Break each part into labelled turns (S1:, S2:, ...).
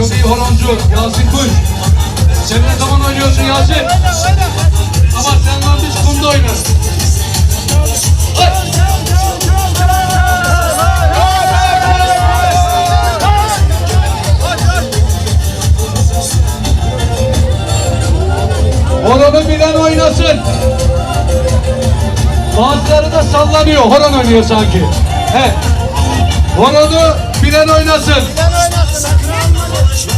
S1: Çok iyi horoncu Yasin Kuş. Sen ne zaman oynuyorsun Yasin? Ama senle biz kumda oynarız. Horonu bilen oynasın. Bazıları da sallanıyor. Horon oynuyor sanki. He. Horonu bilen oynasın. Evet,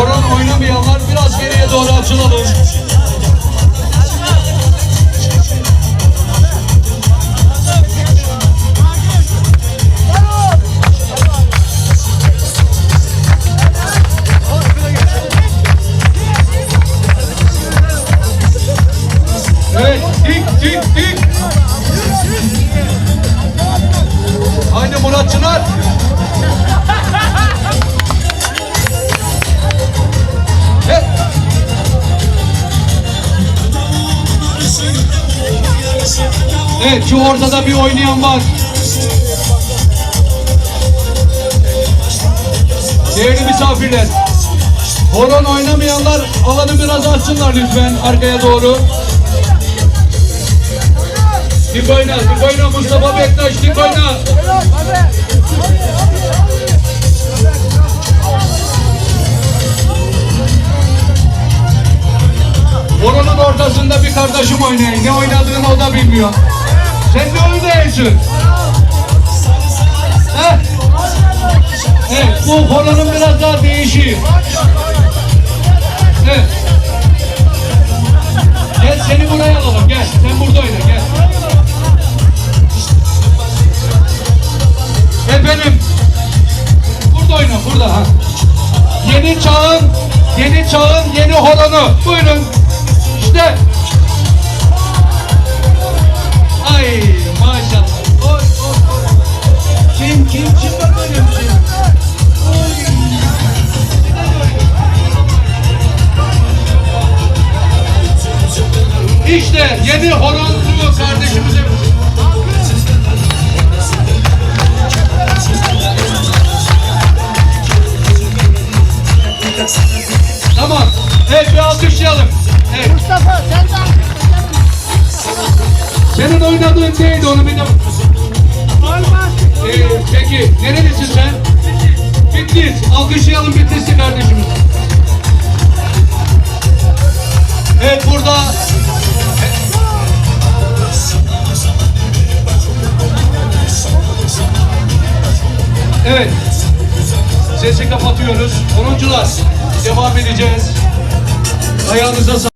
S1: horon oynamayanlar biraz geriye doğru açılalım. Evet şu ortada bir oynayan var. Değerli misafirler. Horon oynamayanlar alanı biraz açsınlar lütfen arkaya doğru. Dik oyna, dik oyna Mustafa Bektaş, dik oyna. Horonun ortasında bir kardeşim oynayın. Ne oynadığını o da bilmiyor. Oynuyorsun? Heh. Evet, bu horonun biraz daha değişiği. Evet. Gel seni buraya alalım, gel. Sen burada oyna, gel. Efendim, burada oyna, burada. Ha. Yeni çağın, yeni çağın yeni horonu. Buyurun. İşte. İşte yeni horoncu kardeşimize Tamam. Evet bir alkışlayalım. Evet.
S2: Mustafa sen de
S1: Senin oynadığın neydi onu bir de... Ee, peki nerelisin sen? Bitlis. Alkışlayalım Bitlisli kardeşimiz. Evet burada... Evet. Sesi kapatıyoruz. Onuncular. Devam edeceğiz. Ayağınıza sağlık.